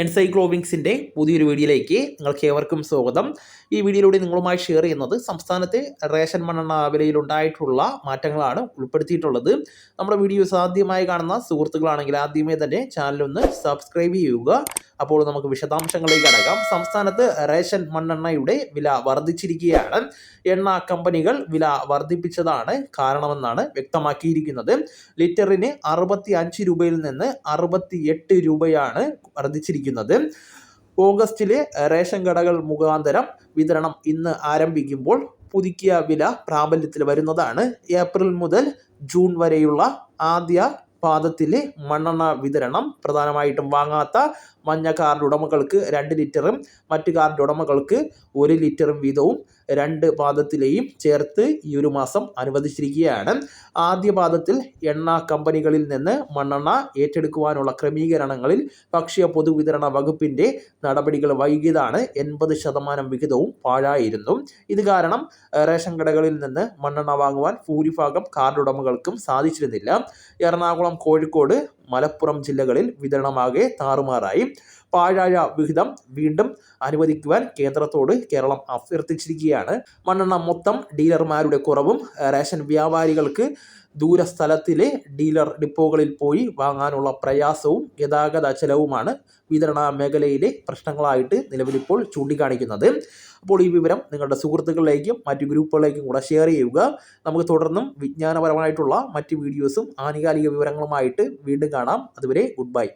എൻസൈക്ലോവിങ്സിന്റെ പുതിയൊരു വീഡിയോയിലേക്ക് നിങ്ങൾക്ക് ഏവർക്കും സ്വാഗതം. ഈ വീഡിയോയിലൂടെ നിങ്ങളുമായി ഷെയർ ചെയ്യുന്നത് സംസ്ഥാനത്തെ റേഷൻ മണ്ണെണ്ണ വിലയിലുണ്ടായിട്ടുള്ള മാറ്റങ്ങളാണ് ഉൾപ്പെടുത്തിയിട്ടുള്ളത്. നമ്മുടെ വീഡിയോ സാധ്യമായി കാണുന്ന സുഹൃത്തുക്കളാണെങ്കിൽ ആദ്യമേ തന്നെ ചാനലൊന്ന് സബ്സ്ക്രൈബ് ചെയ്യുക. അപ്പോൾ നമുക്ക് വിശദാംശങ്ങളിലേക്ക് അടക്കാം. സംസ്ഥാനത്ത് റേഷൻ മണ്ണെണ്ണയുടെ വില വർദ്ധിച്ചിരിക്കുകയാണ്. എണ്ണ കമ്പനികൾ വില വർദ്ധിപ്പിച്ചതാണ് കാരണമെന്നാണ് വ്യക്തമാക്കിയിരിക്കുന്നത്. ലിറ്ററിന് അറുപത്തി അഞ്ച് രൂപയിൽ നിന്ന് അറുപത്തി എട്ട് രൂപയാണ് വർദ്ധിച്ചിരിക്കുന്നത്. ഓഗസ്റ്റിലെ റേഷൻ കടകൾ മുഖാന്തരം വിതരണം ഇന്ന് ആരംഭിക്കുമ്പോൾ പുതുക്കിയ വില പ്രാബല്യത്തിൽ വരുന്നതാണ്. ഏപ്രിൽ മുതൽ ജൂൺ വരെയുള്ള ആദ്യ പാദത്തിലെ മണ്ണെണ്ണ വിതരണം പ്രധാനമായിട്ടും വാങ്ങാത്ത മഞ്ഞ കാർഡ് ഉടമകൾക്ക് രണ്ട് ലിറ്ററും മറ്റു കാർഡ് ഉടമകൾക്ക് ഒരു ലിറ്ററും വീതവും രണ്ട് പാദത്തിലെയും ചേർത്ത് ഈ ഒരു മാസം അനുവദിച്ചിരിക്കുകയാണ്. ആദ്യ പാദത്തിൽ എണ്ണ കമ്പനികളിൽ നിന്ന് മണ്ണെണ്ണ ഏറ്റെടുക്കുവാനുള്ള ക്രമീകരണങ്ങളിൽ ഭക്ഷ്യ പൊതുവിതരണ വകുപ്പിന്റെ നടപടികൾ വൈകിയതാണ് എൺപത് ശതമാനം വിഹിതവും പാഴായിരുന്നു. ഇത് കാരണം റേഷൻ കടകളിൽ നിന്ന് മണ്ണെണ്ണ വാങ്ങുവാൻ ഭൂരിഭാഗം കാർഡ് ഉടമകൾക്കും സാധിച്ചിരുന്നില്ല. എറണാകുളം കോഴിക്കോട് മലപ്പുറം ജില്ലകളിൽ വിതരണമാകെ താറുമാറായി. പാഴായ വിഹിതം വീണ്ടും അനുവദിക്കുവാൻ കേന്ദ്രത്തോട് കേരളം അഭ്യർത്ഥിച്ചിരിക്കുകയാണ്. മണ്ണെണ്ണ മൊത്തം ഡീലർമാരുടെ കുറവും റേഷൻ വ്യാപാരികൾക്ക് ദൂരസ്ഥലത്തിലെ ഡീലർ ഡിപ്പോകളിൽ പോയി വാങ്ങാനുള്ള പ്രയാസവും ഗതാഗത ചെലവുമാണ് വിതരണ മേഖലയിലെ പ്രശ്നങ്ങളായിട്ട് നിലവിലിപ്പോൾ ചൂണ്ടിക്കാണിക്കുന്നത്. അപ്പോൾ ഈ വിവരം നിങ്ങളുടെ സുഹൃത്തുക്കളിലേക്കും മറ്റു ഗ്രൂപ്പുകളിലേക്കും കൂടെ ഷെയർ ചെയ്യുക. നമുക്ക് തുടർന്നും വിജ്ഞാനപരമായിട്ടുള്ള മറ്റ് വീഡിയോസും ആനുകാലിക വിവരങ്ങളുമായിട്ട് വീണ്ടും കാണാം. അതുവരെ ഗുഡ് ബൈ.